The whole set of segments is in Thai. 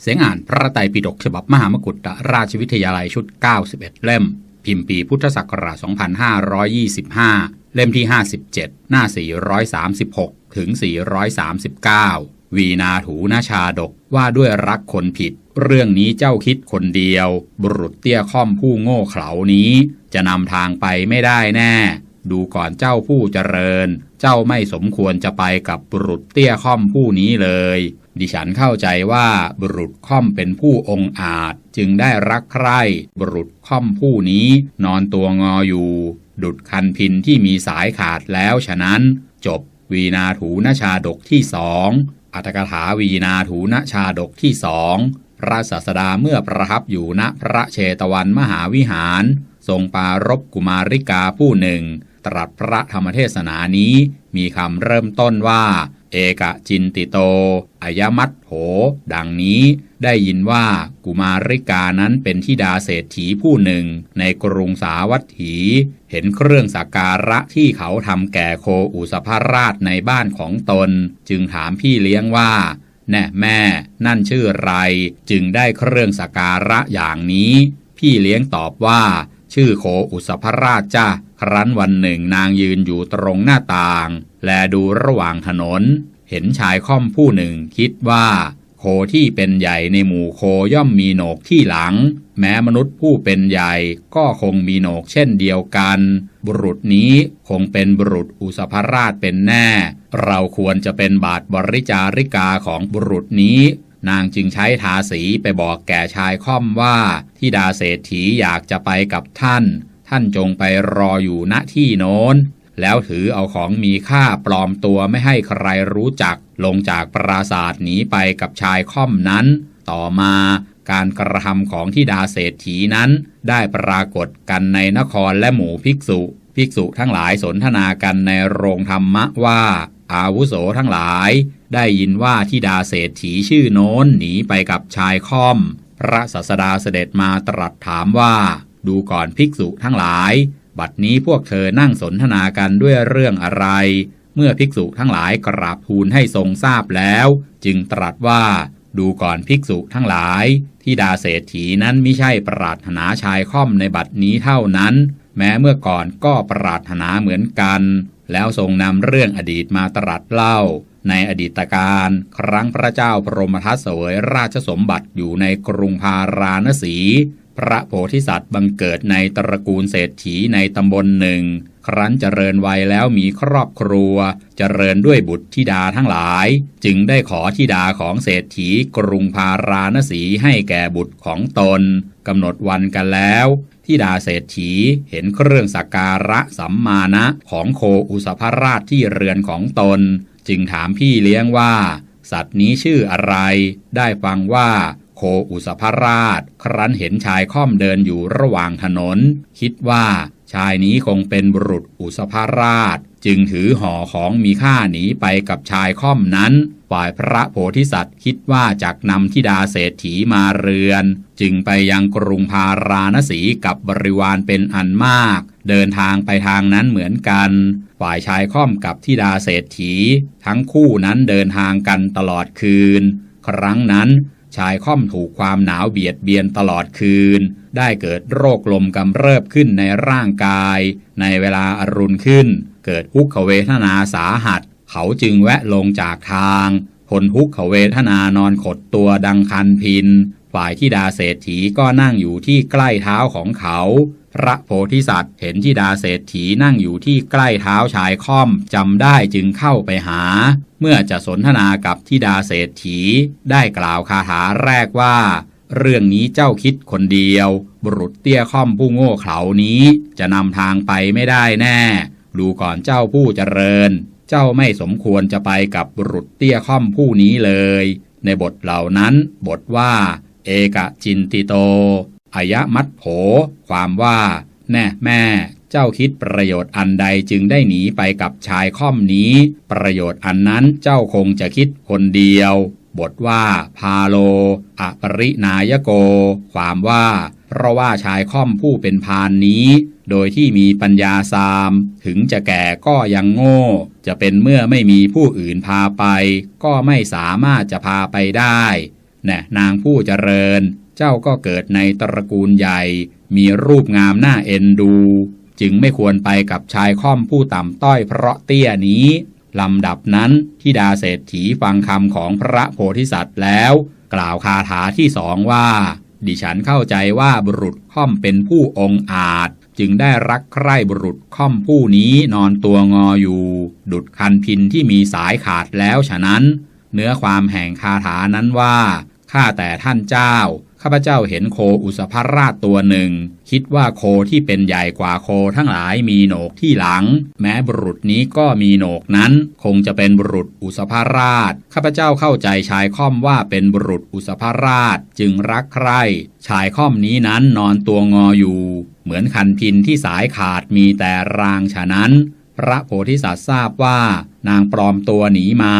เสียงอ่านพระไตรปิฎกฉบับมหามกุฏราชวิทยาลัยชุด 91 เล่ม พิมพ์ปีพุทธศักราช 2525 เล่มที่ 57 หน้า 436 ถึง 439 วีนาถูนาชาดกว่าด้วยรักคนผิด เรื่องนี้เจ้าคิดคนเดียว บุรุษเตี้ยค่อมผู้โง่เขลานี้ จะนำทางไปไม่ได้แน่ ดูก่อนเจ้าผู้เจริญ เจ้าไม่สมควรจะไปกับบุรุษเตี้ยค่อมผู้นี้เลย ดิฉันเข้าใจว่าบุรุษค่อมเป็นผู้องอาจ จึงได้รักใคร่บุรุษค่อมผู้นี้ นอนตัวงออยู่ ดุดคันพินที่มีสายขาดแล้วฉะนั้น จบวีนาถูนชาดกที่สองอัตกถาวีนาถูนชาดกที่สองพระศาสดาเมื่อประทับอยู่ณพระเชตวันมหาวิหาร ทรงปารบกุมาริกาผู้หนึ่ง ตรัสพระธรรมเทศนานี้มีคำเริ่มต้นว่า เอกจินติโตอายมัตโห ดังนี้ได้ยินว่ากุมาริกานั้นเป็นทิดาเศรษฐีผู้หนึ่งในกรุงสาวัตถี เห็นเครื่องสักการะที่เขาทำแก่โคอุสภราชในบ้านของตน จึงถามพี่เลี้ยงว่า แน่แม่ นั่นชื่อไร จึงได้เครื่องสักการะอย่างนี้ พี่เลี้ยงตอบว่า ชื่อโคอุสภราชจ้าครั้นวันหนึ่งนางยืนอยู่ตรงหน้าต่าง แลดูระหว่างถนน เห็นชายค่อมผู้หนึ่งคิดว่า โคที่เป็นใหญ่ในหมู่โคย่อมมีโหนกที่หลัง แม้มนุษย์ผู้เป็นใหญ่ก็คงมีโหนกเช่นเดียวกัน บุรุษนี้คงเป็นบุรุษอุสภราชเป็นแน่ เราควรจะเป็นบาทบริจาริกาของบุรุษนี้ นางจึงใช้ทาสีไปบอกแก่ชายค่อมว่าที่ดาเศรษฐีอยากจะไปกับท่าน ท่านจงไปรออยู่ณที่โน้น แล้วถือเอาของมีค่าปลอมตัวไม่ให้ใครรู้จัก ลงจากปราสาทหนีไปกับชายค่อมนั้น ต่อมาการกระทำของที่ดาเศรษฐีนั้น ได้ปรากฏกันในนครและหมู่ภิกษุ ภิกษุทั้งหลายสนทนากันในโรงธรรมะว่า อาวุโสทั้งหลาย ได้ยินว่าที่ดาเศรษฐีชื่อโน้นหนีไปกับชายค่อม พระศาสดาเสด็จมาตรัสถามว่า ดูก่อนภิกษุทั้งหลาย บัดนี้พวกเธอนั่งสนทนากันด้วยเรื่องอะไร เมื่อภิกษุทั้งหลายกราบทูลให้ทรงทราบแล้ว จึงตรัสว่าดูก่อนภิกษุทั้งหลายที่ดาเศรษฐีนั้นไม่ใช่ปรารถนาชายค่อมในบัดนี้เท่านั้น แม้เมื่อก่อนก็ปรารถนาเหมือนกัน แล้วทรงนำเรื่องอดีตมาตรัสเล่า ในอดีตการ ครั้งพระเจ้าพรหมทัตเสวยราชสมบัติอยู่ในกรุงพาราณสี พระโพธิสัตว์บังเกิดในตระกูลเศรษฐีในตำบลหนึ่ง ครั้นเจริญวัยแล้วมีครอบครัว เจริญด้วยบุตรธิดาทั้งหลาย จึงได้ขอธิดาของเศรษฐีกรุงพาราณสีให้แก่บุตรของตนกำหนดวันกันแล้วทิดาเศรษฐีเห็นเครื่องสักการะสัมมาณะของโคอุสภราชที่เรือนของตน จึงถามพี่เลี้ยงว่า สัตว์นี้ชื่ออะไร ได้ฟังว่าโคอุสภราช ครั้นเห็นชายค่อมเดินอยู่ระหว่างถนน คิดว่า ชายนี้คงเป็นบุรุษอุสภราช จึงถือห่อของมีค่าหนีไปกับชายค่อมนั้น ฝ่ายพระโพธิสัตว์คิดว่าจากนำทิดาเศรษฐีมาเรือน จึงไปยังกรุงพาราณสีกับบริวารเป็นอันมาก เดินทางไปทางนั้นเหมือนกัน ฝ่ายชายค่อมกับทิดาเศรษฐี ทั้งคู่นั้นเดินทางกันตลอดคืน ครั้งนั้น ชายค่อมถูกความหนาวเบียดเบียนตลอดคืน ได้เกิดโรคลมกำเริบขึ้นในร่างกาย ในเวลาอรุณขึ้น เกิดทุกขเวทนาสาหัส เขาจึงแวะลงจากทางทนทุกขเวทนานอนขดตัวดังคันพิน ฝ่ายที่ดาเศรษฐีก็นั่งอยู่ที่ใกล้เท้าของเขา พระโพธิสัตว์เห็นที่ดาเศรษฐีนั่งอยู่ที่ใกล้เท้าชายค่อมจำได้จึงเข้าไปหา เมื่อจะสนทนากับที่ดาเศรษฐีได้กล่าวคาถาแรกว่า เรื่องนี้เจ้าคิดคนเดียว บุรุษเตี้ยค่อมผู้โง่เขลานี้จะนำทางไปไม่ได้แน่ ดูก่อนเจ้าผู้เจริญ เจ้าไม่สมควรจะไปกับบุรุษเตี้ยค่อมผู้นี้เลย ในบทเหล่านั้นบทว่า เอกจินติโต อายะมัตโผ ความว่า แน่แม่เจ้าคิดประโยชน์อันใดจึงได้หนีไปกับชายค่อมนี้ ประโยชน์อันนั้นเจ้าคงจะคิดคนเดียว บทว่า พาโลอปรินายโก ความว่า เพราะว่าชายค่อมผู้เป็นพานนี้ โดยที่มีปัญญาสาม ถึงจะแก่ก็ยังโง่ จะเป็นเมื่อไม่มีผู้อื่นพาไป ก็ไม่สามารถจะพาไปได้ แน่นางผู้เจริญ เจ้าก็เกิดในตระกูลใหญ่ มีรูปงามหน่าเอ็นดู จึงไม่ควรไปกับชายค่อมผู้ต่ำต้อยเพราะเตี้ยนี้ ลำดับนั้นทิดาเศรษฐีฟังคำของพระโพธิสัตว์แล้ว กล่าวคาถาที่สองว่า ดิฉันเข้าใจว่าบุรุษค่อมเป็นผู้องอาจ จึงได้รักใคร่บุรุษค่อมผู้นี้นอนตัวงออยู่ ดุดคันพินที่มีสายขาดแล้วฉะนั้น เนื้อความแห่งคาถานั้นว่าข้าแต่ท่านเจ้า ข้าพเจ้าเห็นโคอุสภราชตัวหนึ่ง คิดว่าโคที่เป็นใหญ่กว่าโคทั้งหลายมีโหนกที่หลัง แม้บุรุษนี้ก็มีโหนกนั้น คงจะเป็นบุรุษอุสภราชข้าพเจ้าเข้าใจชายค่อมว่าเป็นบุรุษอุสภราชจึงรักใคร่ชายค่อมนี้นั้นนอนตัวงออยู่ เหมือนคันพินที่สายขาดมีแต่รางฉะนั้น พระโพธิสัตว์ทราบว่านางปลอมตัวหนีมา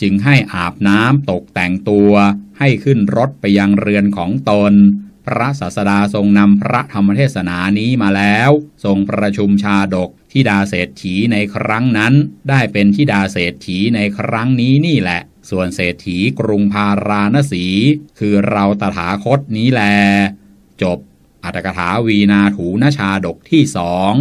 จึงให้อาบน้ำตกแต่งตัว ให้ขึ้นรถไปยังเรือนของตน พระศาสดาทรงนำพระธรรมเทศนานี้มาแล้ว ทรงประชุมชาดกที่ดาเศรษฐีในครั้งนั้น ได้เป็นที่ดาเศรษฐีในครั้งนี้นี่แหละ ส่วนเศรษฐีกรุงพาราณสี คือเราตถาคตนี้แล จบอัตถกถาวีนาถูนชาดกที่สอง